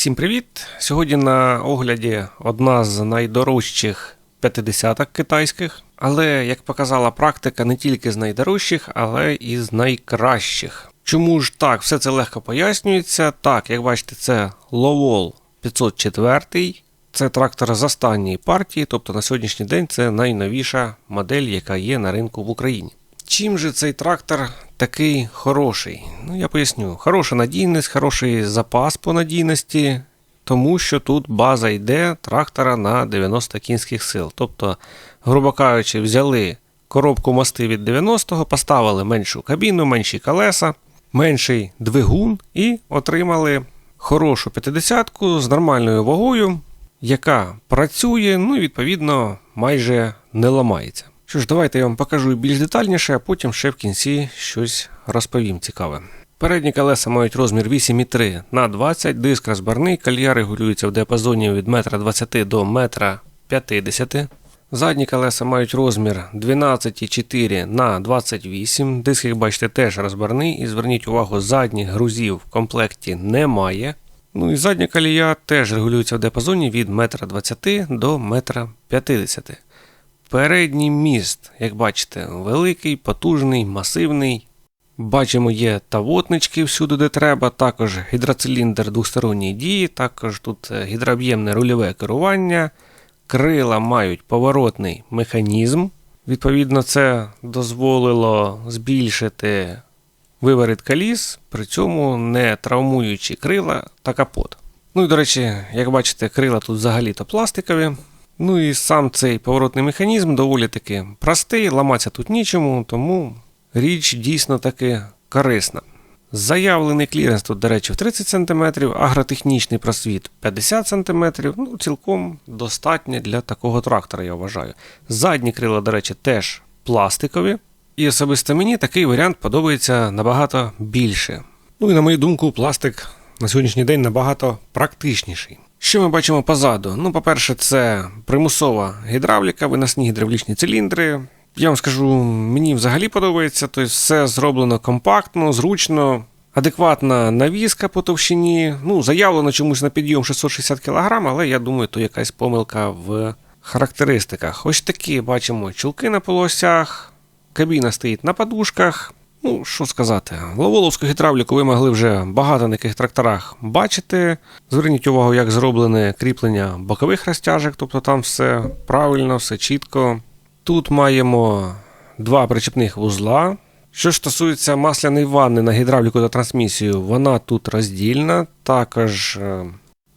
Всім привіт! Сьогодні на огляді одна з найдорожчих 50-ок китайських. Але, як показала практика, не тільки з найдорожчих, але і з найкращих. Чому ж так? Все це легко пояснюється. Так, як бачите, це Lowell 504. Це трактор з останньої партії, тобто на сьогоднішній день це найновіша модель, яка є на ринку в Україні. Чим же цей трактор такий хороший? Ну, я поясню. Хороша надійність, хороший запас по надійності, тому що тут база йде трактора на 90 кінських сил. Тобто, грубо кажучи, взяли коробку мости від 90-го, поставили меншу кабіну, менші колеса, менший двигун і отримали хорошу 50-ку з нормальною вагою, яка працює, ну і відповідно майже не ламається. Що ж, давайте я вам покажу більш детальніше, а потім ще в кінці щось розповім цікаве. Передні колеса мають розмір 8,3 на 20, диск розбарний, колья регулюється в діапазоні від 1,20 м до 1,50 м. Задні колеса мають розмір 12,4 на 28. Диск, як бачите, теж розбарний. І зверніть увагу, задніх грузів в комплекті немає. Ну і задня колія теж регулюється в діапазоні від 1,20 м до 1,50 м. Передній міст, як бачите, великий, потужний, масивний. Бачимо, є тавотнички всюди, де треба, також гідроциліндр двосторонньої дії, також тут гідрооб'ємне рульове керування. Крила мають поворотний механізм. Відповідно, це дозволило збільшити виворіт коліс, при цьому не травмуючи крила та капот. Ну і до речі, як бачите, крила тут взагалі-то пластикові. Ну і сам цей поворотний механізм доволі таки простий, ламатися тут нічому, тому річ дійсно таки корисна. Заявлений кліренс тут, до речі, в 30 см, агротехнічний просвіт 50 см, ну цілком достатньо для такого трактора, я вважаю. Задні крила, до речі, теж пластикові. І особисто мені такий варіант подобається набагато більше. Ну і на мою думку, пластик на сьогоднішній день набагато практичніший. Що ми бачимо позаду? Ну, по-перше, це примусова гідравліка, виносні гідравлічні циліндри. Я вам скажу, мені взагалі подобається, тобто все зроблено компактно, зручно, адекватна навіска по товщині. Ну, заявлено чомусь на підйом 660 кг, але я думаю, то якась помилка в характеристиках. Ось такі бачимо чулки на полосях, кабіна стоїть на подушках. Ну, що сказати, ловоловську гідравліку ви могли вже багато на яких тракторах бачити. Зверніть увагу, як зроблене кріплення бокових розтяжок, тобто там все правильно, все чітко. Тут маємо два причепних вузла. Що ж стосується масляної ванни на гідравліку та трансмісію, вона тут роздільна. Також е,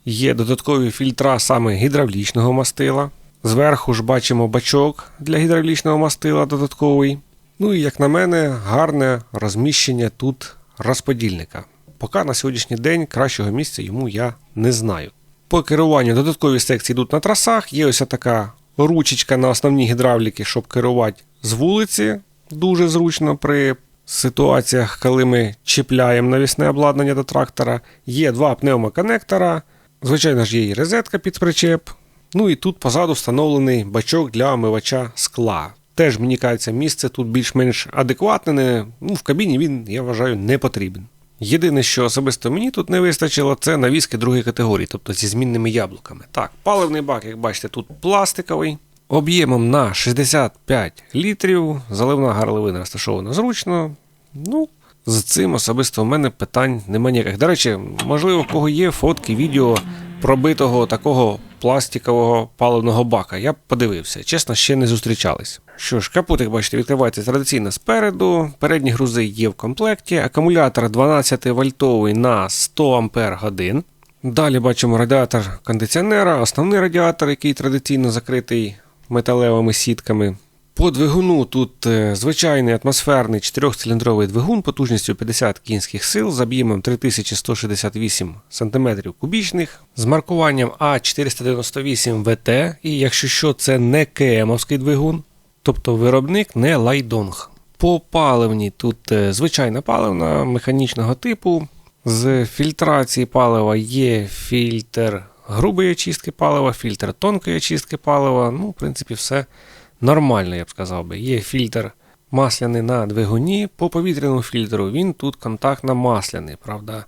є додаткові фільтра саме гідравлічного мастила. Зверху ж бачимо бачок для гідравлічного мастила додатковий. Ну і, як на мене, гарне розміщення тут розподільника. Поки на сьогоднішній день кращого місця йому я не знаю. По керуванню додаткові секції йдуть на трасах, є ось така ручечка на основній гідравліки, щоб керувати з вулиці. Дуже зручно при ситуаціях, коли ми чіпляємо навісне обладнання до трактора. Є два пневмоконектора, звичайно ж, є і розетка під причеп. Ну і тут позаду встановлений бачок для омивача скла. Теж, мені кажеться, місце тут більш-менш адекватне. Ну, в кабіні він, я вважаю, не потрібен. Єдине, що особисто мені тут не вистачило, це навіски другої категорії, тобто зі змінними яблуками. Так, паливний бак, як бачите, тут пластиковий, об'ємом на 65 літрів, заливна гарлевина розташована зручно. Ну, з цим особисто в мене питань нема ніяких. До речі, можливо, в кого є фотки, відео пробитого такого пластикового паливного бака. Я подивився, чесно, ще не зустрічались. Що ж, капот, як бачите, відкривається традиційно спереду. Передні грузи є в комплекті, акумулятор 12 вольтовий на 100 Ампер. Далі бачимо радіатор кондиціонера, основний радіатор, який традиційно закритий металевими сітками. По двигуну тут е, звичайний атмосферний 4-циліндровий двигун потужністю 50 кінських сил з об'ємом 3168 см кубічних, з маркуванням А498 ВТ, і якщо що, це не КМовський двигун, тобто виробник не лайдонг. По паливні тут е, звичайна паливна механічного типу. З фільтрації палива є фільтр грубої очистки палива, фільтр тонкої очистки палива. Ну, в принципі, все нормально, я б сказав би. Є фільтр масляний на двигуні. По повітряному фільтру він тут контактно масляний. Правда,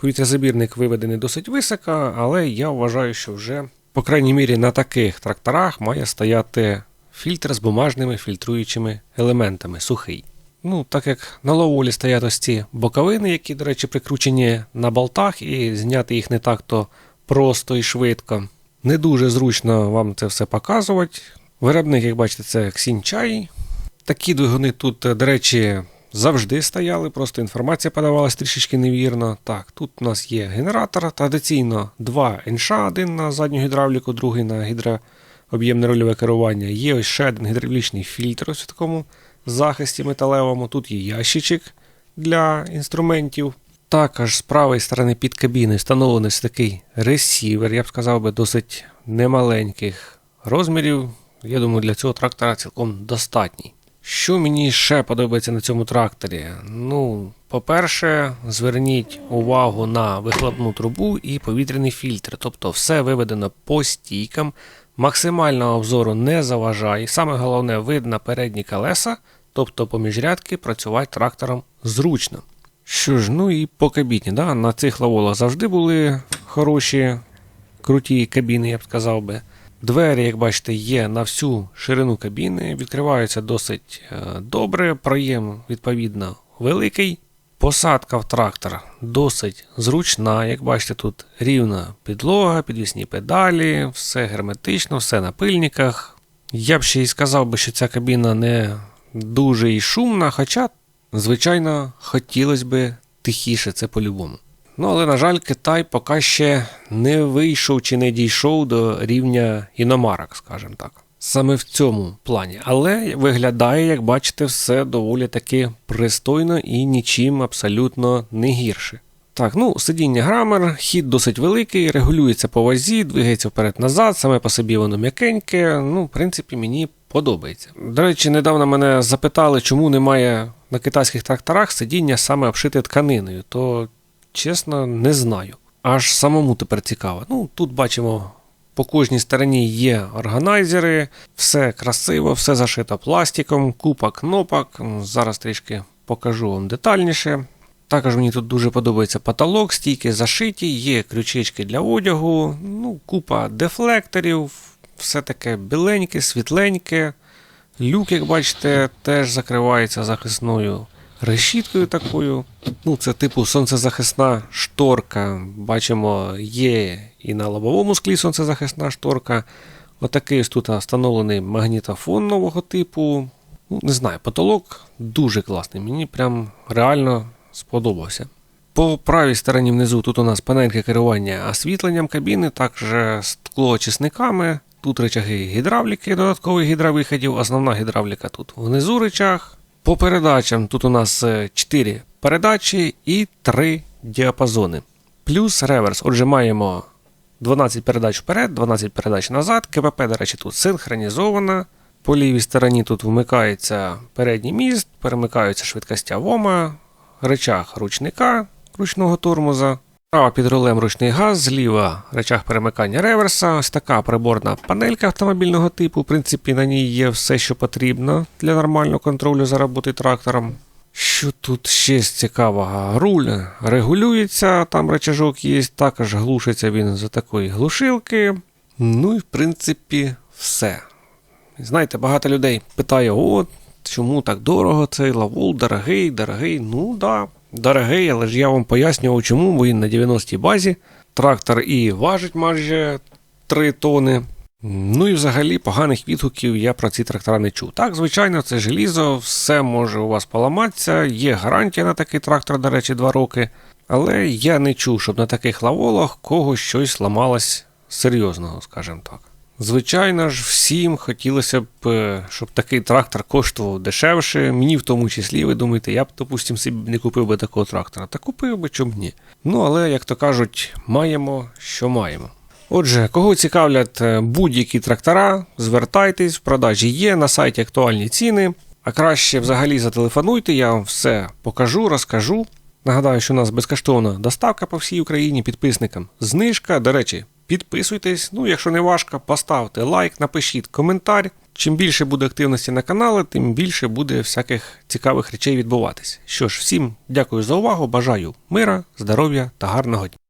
Повітрязабірник виведений досить високо, але я вважаю, що вже, по крайній мірі, на таких тракторах має стояти фільтр з бумажними фільтруючими елементами, сухий. Ну, так як на ловолі стоять ось ці боковини, які, до речі, прикручені на болтах, і зняти їх не так-то просто і швидко. Не дуже зручно вам це все показувати. Виробник, як бачите, це Xinchai. Такі двигуни тут, до речі, завжди стояли, просто інформація подавалась трішечки невірно. Так, тут у нас є генератор. Традиційно два НШ, один на задню гідравліку, другий на гідрооб'ємне рульове керування. Є ось ще один гідравлічний фільтр ось в такому захисті металевому. Тут є ящичок для інструментів. Також з правої сторони під кабіною встановлений такий ресівер, я б сказав би, досить немаленьких розмірів. Я думаю, для цього трактора цілком достатній. Що мені ще подобається на цьому тракторі? Ну, по-перше, зверніть увагу на вихлопну трубу і повітряний фільтр. Тобто все виведено по стійкам, максимального обзору не заважає. Саме головне, видно передні колеса, тобто поміж рядки працювати трактором зручно. Що ж, ну і по кабіні. Да? На цих лаволах завжди були хороші, круті кабіни, я б сказав би. Двері, як бачите, є на всю ширину кабіни, відкриваються досить е, добре, проєм, відповідно, великий. Посадка в трактор досить зручна. Як бачите, тут рівна підлога, підвісні педалі, все герметично, все на пильниках. Я б ще й сказав би, що ця кабіна не дуже і шумна, хоча, звичайно, хотілося б тихіше, це по-любому. Ну, але, на жаль, Китай поки ще не вийшов чи не дійшов до рівня іномарок, скажімо так. Саме в цьому плані. Але виглядає, як бачите, все доволі таки пристойно і нічим абсолютно не гірше. Так, ну, сидіння грамер, хід досить великий, регулюється по вазі, двигається вперед-назад, саме по собі воно м'якеньке. Ну, в принципі, мені подобається. До речі, недавно мене запитали, чому немає на китайських тракторах сидіння саме обшите тканиною. То чесно, не знаю. Аж самому тепер цікаво. Ну, тут бачимо, по кожній стороні є органайзери, все красиво, все зашито пластиком, купа кнопок. Зараз трішки покажу вам детальніше. Також мені тут дуже подобається потолок, стійки зашиті, є крючечки для одягу, ну, купа дефлекторів, все таке біленьке, світленьке. Люк, як бачите, теж закривається захисною решіткою такою. Ну, Це типу сонцезахисна шторка. Бачимо, є і на лобовому склі сонцезахисна шторка. Отакий ось тут встановлений магнітофон нового типу. Ну, Не знаю, потолок дуже класний. Мені прям реально сподобався. По правій стороні внизу тут у нас панелька керування освітленням кабіни, також склоочисниками. Тут речаги гідравліки, додаткових гідровиходів. Основна гідравліка тут внизу речах. По передачам тут у нас 4 передачі і 3 діапазони. Плюс реверс. Отже, маємо 12 передач вперед, 12 передач назад. КПП, до речі, тут синхронізована. По лівій стороні тут вмикається передній міст, перемикаються швидкостя ВОМа, речах ручника ручного тормоза. Справа під рулем ручний газ, зліва речах перемикання реверса. Ось така приборна панелька автомобільного типу. В принципі, на ній є все, що потрібно для нормального контролю за роботи трактором. Що тут ще з цікавого? Руль регулюється, там речажок є, також глушиться він за такої глушилки. Ну і в принципі все. Знаєте, багато людей питає: о, чому так дорого цей лавул, дорогий, дорогий. Ну да, дорогий, але ж я вам пояснював, чому, він на 90-й базі. Трактор і важить майже 3 тони. Ну і взагалі поганих відгуків я про ці трактора не чув. Так, звичайно, це желізо, все може у вас поламатися, є гарантія на такий трактор, до речі, 2 роки. Але я не чув, щоб на таких лаволах когось щось ламалось серйозного, скажімо так. Звичайно ж, всім хотілося б, е, щоб такий трактор коштував дешевше. Мені в тому числі, ви думаєте, я б, допустим, собі не купив би такого трактора. Та купив би, чому ні. Ну, але, як то кажуть, маємо, що маємо. Отже, кого цікавлять е, будь-які трактора, звертайтесь, в продажі є, на сайті актуальні ціни. А краще взагалі зателефонуйте, я вам все покажу, розкажу. Нагадаю, що у нас безкоштовна доставка по всій Україні підписникам. Знижка, до речі, підписуйтесь. Ну, якщо не важко, поставте лайк, напишіть коментар. Чим більше буде активності на каналі, тим більше буде всяких цікавих речей відбуватись. Що ж, всім дякую за увагу, бажаю мира, здоров'я та гарного дня.